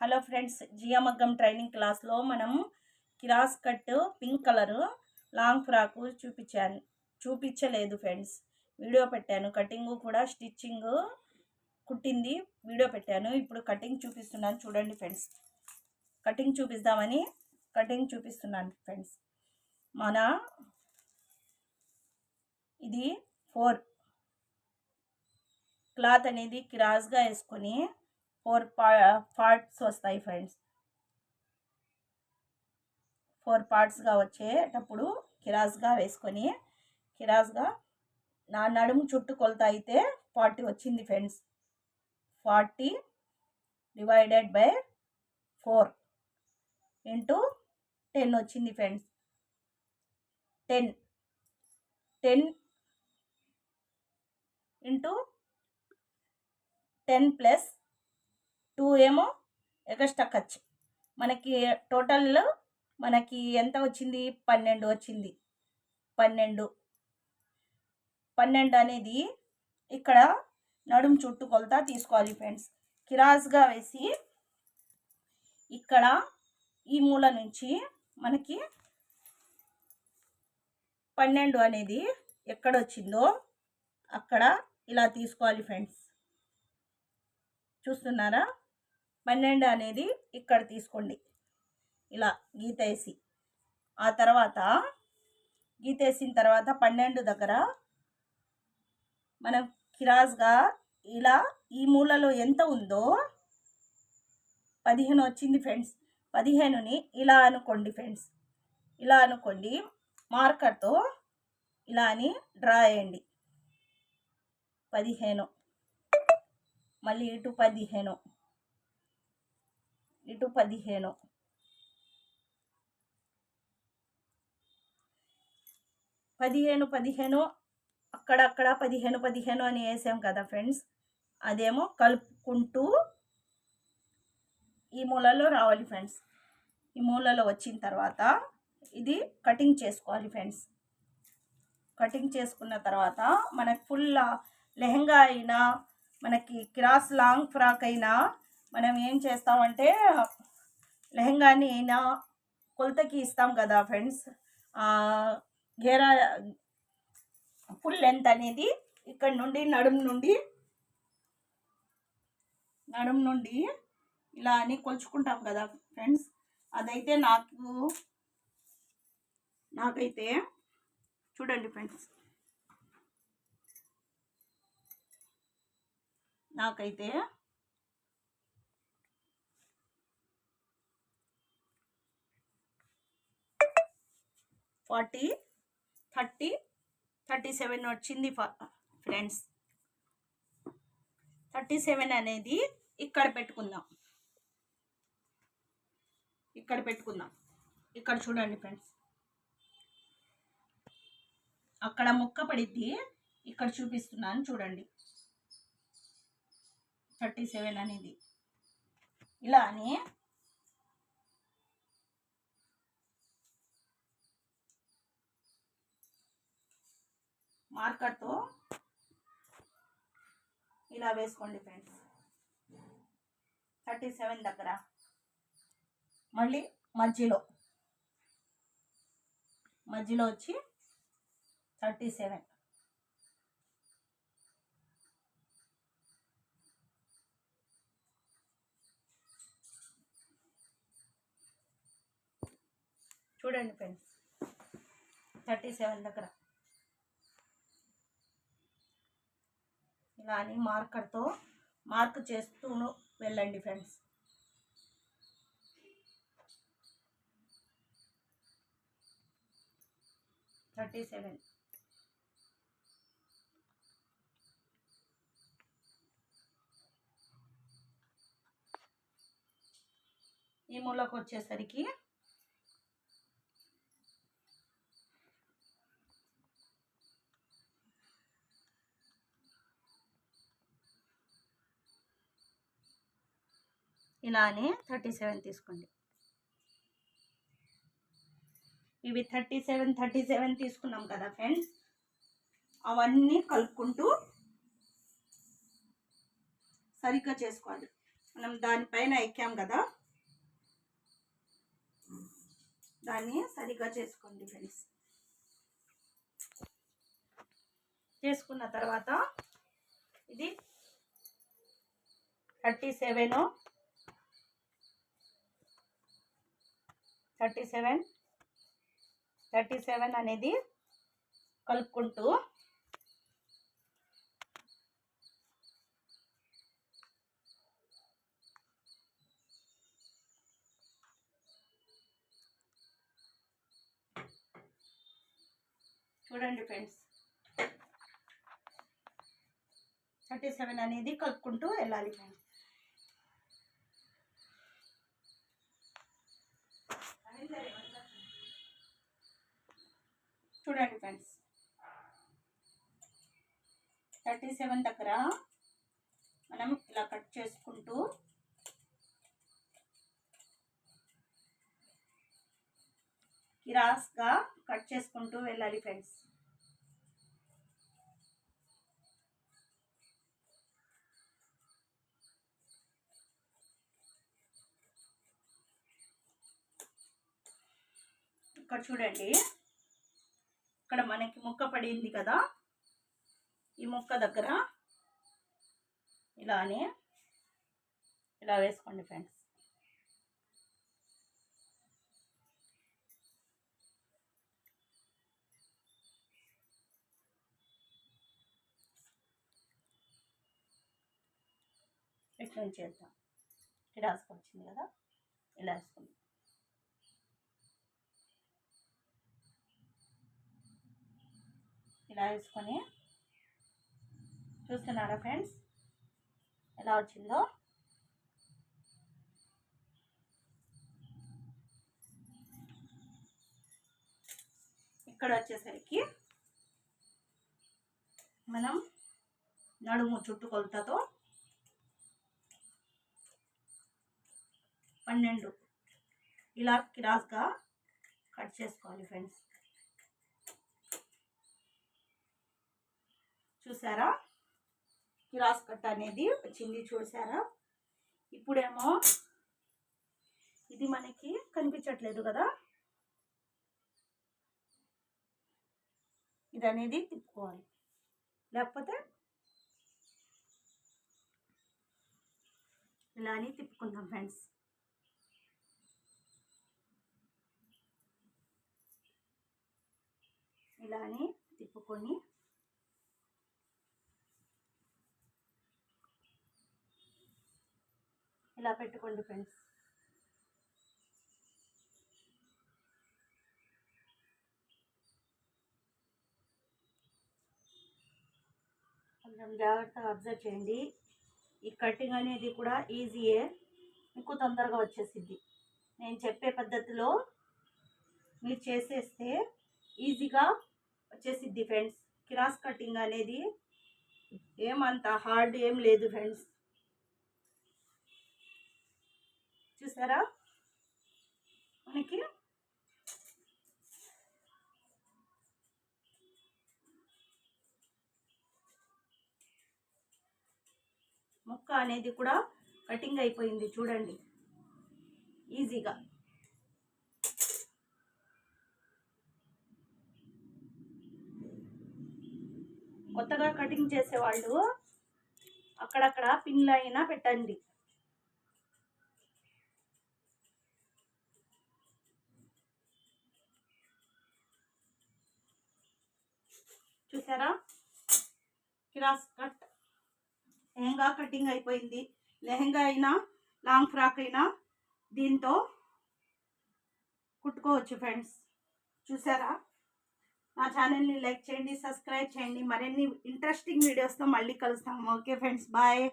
Hello friends జియామగ్గం training క్లాస్లో మనం cross cut pink colour long frock చూపించాను. చూపించలేదు ఫ్రెండ్స్. వీడియో పెట్టాను. కటింగ్ కూడా స్టిచ్చింగ్ కుట్టింది. వీడియో పెట్టాను. ఇప్పుడు కటింగ్ చూపిస్తున్నాను. చూడండి ఫ్రెండ్స్. కటింగ్ చూపిద్దామని కటింగ్ చూపిస్తున్నాను ఫ్రెండ్స్. మన ఇది ఫోర్ క్లాత్ అనేది క్రాస్గా వేసుకొని ఫోర్ పార్ట్స్ వస్తాయి ఫ్రెండ్స్. ఫోర్ పార్ట్స్గా వచ్చేటప్పుడు కిరాస్గా వేసుకొని కిరాస్గా నా నడుము చుట్టూ కొలత అయితే ఫార్టీ వచ్చింది friends. Forty divided by four into ten వచ్చింది friends. Ten ten into ten plus two ఏమో ఎగస్ట్రా ఖర్చు. మనకి టోటల్లో మనకి ఎంత వచ్చింది? పన్నెండు వచ్చింది. పన్నెండు. పన్నెండు అనేది ఇక్కడ నడుము చుట్టూ కొలత తీసుకోవాలి ఫ్రెండ్స్. కిరాస్గా వేసి ఇక్కడ ఈ మూల నుంచి మనకి పన్నెండు అనేది ఎక్కడ వచ్చిందో అక్కడ ఇలా తీసుకోవాలి ఫ్రెండ్స్. చూస్తున్నారా? పన్నెండు అనేది ఇక్కడ తీసుకోండి. ఇలా గీతేసి ఆ తర్వాత గీత వేసిన తర్వాత పన్నెండు దగ్గర మనం కిరాజ్గా ఇలా ఈ మూలలో ఎంత ఉందో పదిహేను వచ్చింది ఫ్రెండ్స్. పదిహేనుని ఇలా అనుకోండి ఫ్రెండ్స్. ఇలా అనుకోండి. మార్కర్తో ఇలా అని డ్రా చేయండి. పదిహేను. మళ్ళీ ఇటు పదిహేను. ఇటు పదిహేను. పదిహేను పదిహేను అక్కడక్కడ పదిహేను పదిహేను అని వేసాం కదా ఫ్రెండ్స్. అదేమో కలుపుకుంటూ ఈ మూలలో రావాలి ఫ్రెండ్స్. ఈ మూలలో వచ్చిన తర్వాత ఇది కటింగ్ చేసుకోవాలి ఫ్రెండ్స్. కటింగ్ చేసుకున్న తర్వాత మనకి ఫుల్ లెహంగా అయినా మనకి క్రాస్ లాంగ్ ఫ్రాక్ అయినా మనం ఏం చేస్తామంటే లెహంగాని అయినా కొలతకి ఇస్తాం కదా ఫ్రెండ్స్. గేరా ఫుల్ లెంత్ అనేది ఇక్కడ నుండి నడుము నుండి నడుము నుండి ఇలా అని కొలుచుకుంటాం కదా ఫ్రెండ్స్. అదైతే నాకు నాకైతే చూడండి ఫ్రెండ్స్. నాకైతే ఫార్టీ థర్టీ థర్టీ సెవెన్ వచ్చింది ఫ్రెండ్స్. థర్టీ సెవెన్ అనేది ఇక్కడ పెట్టుకుందాం. ఇక్కడ పెట్టుకుందాం. ఇక్కడ చూడండి ఫ్రెండ్స్. అక్కడ ముక్క పడిద్ది. ఇక్కడ చూపిస్తున్నాను చూడండి. థర్టీ సెవెన్ అనేది. ఇలా అని మార్కర్తో ఇలా వేసుకోండి ఫ్రెండ్స్. థర్టీ సెవెన్ దగ్గర. మళ్ళీ మధ్యలో. మధ్యలో వచ్చి థర్టీ సెవెన్. చూడండి ఫ్రెండ్స్. థర్టీ సెవెన్ దగ్గర. ఇలా అని మార్కర్తో మార్క్ చేస్తూ వెళ్ళండి ఫ్రెండ్స్. Thirty seven. ఈ మూలకు వచ్చేసరికి ఇలానే థర్టీ సెవెన్ తీసుకోండి. ఇవి థర్టీ సెవెన్ థర్టీ సెవెన్ తీసుకున్నాం కదా ఫ్రెండ్స్. అవన్నీ కలుపుకుంటూ సరిగ్గా చేసుకోవాలి. మనం దానిపైన ఎక్కాం కదా. దాన్ని సరిగ్గా చేసుకోండి ఫ్రెండ్స్. చేసుకున్న తర్వాత ఇది thirty seven thirty seven. Thirty seven అనేది కలుపుకుంటూ చూడండి ఫ్రెండ్స్. థర్టీ సెవెన్ అనేది కలుపుకుంటూ వెళ్ళాలి ఫ్రెండ్స్. చూడండి ఫ్రెండ్స్. థర్టీ సెవెన్ దగ్గర మనం ఇలా కట్ చేసుకుంటూ కిరాస్గా కట్ చేసుకుంటూ వెళ్ళాలి ఫ్రెండ్స్. ఇక్కడ చూడండి. ఇక్కడ మనకి ముక్క పడింది కదా. ఈ ముక్క దగ్గర ఇలానే ఇలా వేసుకోండి ఫ్రెండ్స్. ఇట్లా చేద్దాం ఇలా వచ్చింది కదా. ఇలా వేసుకుందాం. ఇలా వేసుకొని చూస్తున్నారా ఫ్రెండ్స్? ఎలా వచ్చిందో? ఇక్కడ వచ్చేసరికి మనం నడుము చుట్టుకొలతతో పన్నెండు ఇలా కిరాస్గా కట్ చేసుకోవాలి ఫ్రెండ్స్. చూసారా? క్రాస్ కట్ అనేది వచ్చింది చూసారా? ఇప్పుడేమో ఇది మనకి కనిపించట్లేదు కదా? ఇది అనేది తిప్పుకోవాలి. లేకపోతే ఇలా అని తిప్పుకుందాం ఫ్రెండ్స్. ఇలా అని తిప్పుకొని ఇలా పెట్టుకోండి ఫ్రెండ్స్. కొంచెం జాగ్రత్తగా అబ్జర్వ్ చేయండి. ఈ కటింగ్ అనేది కూడా ఈజీయే మీకు తొందరగా వచ్చేసిద్ది. నేను చెప్పే పద్ధతిలో మీరు చేసేస్తే ఈజీగా వచ్చేసిద్ది ఫ్రెండ్స్. క్రాస్ కటింగ్ అనేది ఏమంత హార్డ్ ఏం లేదు ఫ్రెండ్స్. చూసారా? మనకి ముక్క అనేది కూడా కటింగ్ అయిపోయింది చూడండి. ఈజీగా. కొత్తగా కటింగ్ చేసేవాళ్ళు అక్కడక్కడ పిన్లు అయినా పెట్టండి. చూసారా? Cross cut. లెహంగా కటింగ్ అయిపోయింది. లెహంగా అయినా లాంగ్ ఫ్రాక్ అయినా దీంతో కుట్టుకోవచ్చు ఫ్రెండ్స్. చూసారా? నా ఛానల్ని లైక్ చేయండి సబ్స్క్రైబ్ చేయండి. మరిన్ని ఇంట్రెస్టింగ్ వీడియోస్తో మళ్ళీ కలుస్తాము. Okay friends bye.